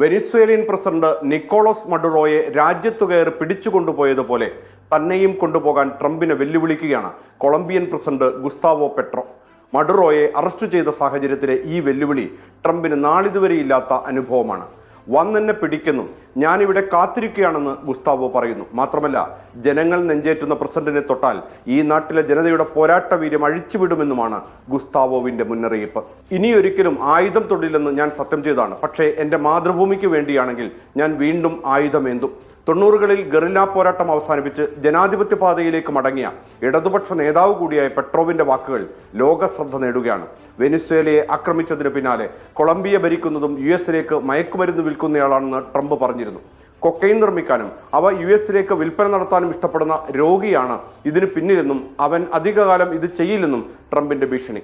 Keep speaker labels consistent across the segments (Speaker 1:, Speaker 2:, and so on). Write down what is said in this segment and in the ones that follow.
Speaker 1: Venezuelan president Nicolas മഡുറോയെ രാജ്യത്തു കയറി പിടിച്ചുകൊണ്ടുപോയതുപോലെ തന്നെയും കൊണ്ടുപോകാൻ ട്രംപിനെ വെല്ലുവിളിക്കുകയാണ് കൊളംബിയൻ പ്രസിഡന്റ് ഗുസ്താവോ പെട്രോ. മഡുറോയെ അറസ്റ്റ് ചെയ്ത സാഹചര്യത്തിലെ ഈ വെല്ലുവിളി ട്രംപിന് നാളിതുവരെയില്ലാത്ത അനുഭവമാണ്. വന്നെന്നെ പിടിക്കുന്നു. ഞാനിവിടെ കാത്തിരിക്കുകയാണെന്ന് ഗുസ്താവോ പറയുന്നു. മാത്രമല്ല ജനങ്ങൾ നെഞ്ചേറ്റുന്ന പ്രസിഡന്റിനെ തൊട്ടാൽ ഈ നാട്ടിലെ ജനതയുടെ പോരാട്ട വീര്യം അഴിച്ചുവിടുമെന്നുമാണ് ഗുസ്താവോവിന്റെ മുന്നറിയിപ്പ്. ഇനിയൊരിക്കലും ആയുധം തൊടില്ലെന്ന് ഞാൻ സത്യം ചെയ്താണ് പക്ഷേ എന്റെ മാതൃഭൂമിക്ക് വേണ്ടിയാണെങ്കിൽ ഞാൻ വീണ്ടും ആയുധമേന്തും. തൊണ്ണൂറുകളിൽ ഗറില്ല പോരാട്ടം അവസാനിപ്പിച്ച് ജനാധിപത്യ പാതയിലേക്ക് മടങ്ങിയ ഇടതുപക്ഷ നേതാവ് കൂടിയായ പെട്രോവിന്റെ വാക്കുകൾ ലോക ശ്രദ്ധ നേടുകയാണ്. വെനിസ്വേലയെ ആക്രമിച്ചതിന് പിന്നാലെ കൊളംബിയ ഭരിക്കുന്നതും യു എസിലേക്ക് മയക്കുമരുന്ന് വിൽക്കുന്നയാളാണെന്ന് ട്രംപ് പറഞ്ഞിരുന്നു. കൊക്കൈൻ നിർമ്മിക്കാനും അവ യു എസിലേക്ക് വിൽപ്പന നടത്താനും ഇഷ്ടപ്പെടുന്ന രോഗിയാണ് ഇതിന് പിന്നിലെന്നും അവൻ അധികകാലം ഇത് ചെയ്യില്ലെന്നും ട്രംപിന്റെ ഭീഷണി.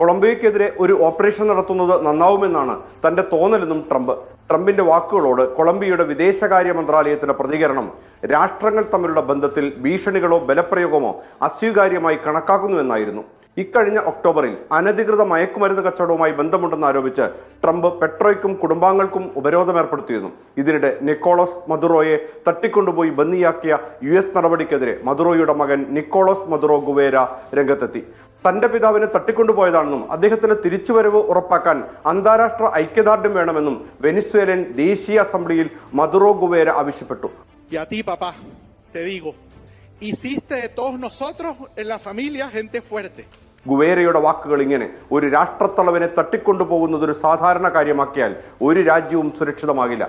Speaker 1: കൊളംബിയക്കെതിരെ ഒരു ഓപ്പറേഷൻ നടത്തുന്നത് നന്നാവുമെന്നാണ് തന്റെ തോന്നലെന്നും ട്രംപ്. ട്രംപിന്റെ വാക്കുകളോട് കൊളംബിയയുടെ വിദേശകാര്യ മന്ത്രാലയത്തിന്റെ പ്രതികരണം. രാഷ്ട്രങ്ങൾ തമ്മിലുള്ള ബന്ധത്തിൽ ഭീഷണികളോ ബലപ്രയോഗമോ അസ്വീകാര്യമായി കണക്കാക്കുന്നുവെന്നായിരുന്നു. ഇക്കഴിഞ്ഞ ഒക്ടോബറിൽ അനധികൃത മയക്കുമരുന്ന് കച്ചവടവുമായി ബന്ധമുണ്ടെന്ന് ആരോപിച്ച് ട്രംപ് പെട്രോയ്ക്കും കുടുംബാംഗങ്ങൾക്കും ഉപരോധം ഏർപ്പെടുത്തിയിരുന്നു. ഇതിനിടെ നിക്കോളോസ് മദുറോയെ തട്ടിക്കൊണ്ടുപോയി ബന്ദിയാക്കിയ യു എസ് നടപടിക്കെതിരെ മദുറോയുടെ മകൻ നിക്കോളോസ് മദുറോ ഗുവേര രംഗത്തെത്തി. തന്റെ പിതാവിനെ തട്ടിക്കൊണ്ടുപോയതാണെന്നും അദ്ദേഹത്തിന് തിരിച്ചുവരവ് ഉറപ്പാക്കാൻ അന്താരാഷ്ട്ര ഐക്യദാർഢ്യം വേണമെന്നും വെനിസ്വേലൻ ദേശീയ അസംബ്ലിയിൽ മദുറോ ഗുവേര ആവശ്യപ്പെട്ടു.
Speaker 2: Hiciste de todos nosotros en la familia gente fuerte.
Speaker 1: ഗുവേരയുടെ വാക്കുകൾ ഇങ്ങനെ ഒരു രാഷ്ട്രത്തലവനെ തട്ടിക്കൊണ്ടുപോകുന്നത് ഒരു സാധാരണ കാര്യമാക്കിയാൽ ഒരു രാജ്യവും സുരക്ഷിതമാകില്ല.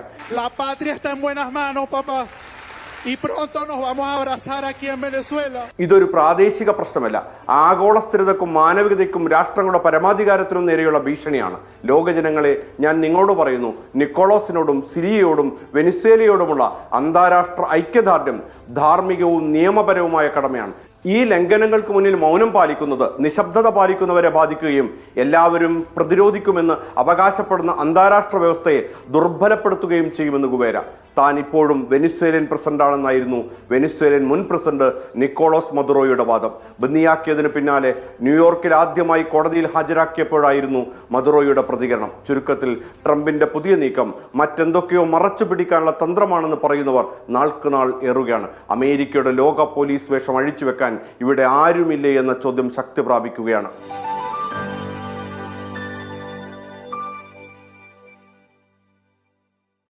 Speaker 1: ഇതൊരു പ്രാദേശിക പ്രശ്നമല്ല. ആഗോള സ്ഥിരതക്കും മാനവികതയ്ക്കും രാഷ്ട്രങ്ങളുടെ പരമാധികാരത്തിനും നേരെയുള്ള ഭീഷണിയാണ്. ലോകജനങ്ങളെ ഞാൻ നിങ്ങളോട് പറയുന്നു നിക്കോളോസിനോടും സിരിയയോടും വെനിസ്വേലയോടുമുള്ള അന്താരാഷ്ട്ര ഐക്യദാർഢ്യം ധാർമ്മികവും നിയമപരവുമായ കടമയാണ്. ഈ ലംഘനങ്ങൾക്ക് മുന്നിൽ മൗനം പാലിക്കുന്നത് നിശബ്ദത പാലിക്കുന്നവരെ ബാധിക്കുകയും എല്ലാവരും പ്രതിരോധിക്കുമെന്ന് അവകാശപ്പെടുന്ന അന്താരാഷ്ട്ര വ്യവസ്ഥയെ ദുർബലപ്പെടുത്തുകയും ചെയ്യുമെന്ന് കുവേര താൻ ഇപ്പോഴും വെനിസ്വേലിയൻ പ്രസിഡന്റാണെന്നായിരുന്നു വെനിസ്വേലിയൻ മുൻ പ്രസിഡന്റ് നിക്കോളോസ് മദുറോയുടെ വാദം. ബന്ദിയാക്കിയതിന് പിന്നാലെ ന്യൂയോർക്കിൽ ആദ്യമായി കോടതിയിൽ ഹാജരാക്കിയപ്പോഴായിരുന്നു മദുറോയുടെ പ്രതികരണം. ചുരുക്കത്തിൽ ട്രംപിന്റെ പുതിയ നീക്കം മറ്റെന്തൊക്കെയോ മറച്ചു പിടിക്കാനുള്ള തന്ത്രമാണെന്ന് പറയുന്നവർ നാൾക്കുനാൾ ഏറുകയാണ്. അമേരിക്കയുടെ ലോക പോലീസ് വേഷം അഴിച്ചുവെക്കാൻ ഇവിടെ ആരുമില്ലേ എന്ന ചോദ്യം ശക്തി പ്രാപിക്കുകയാണ്.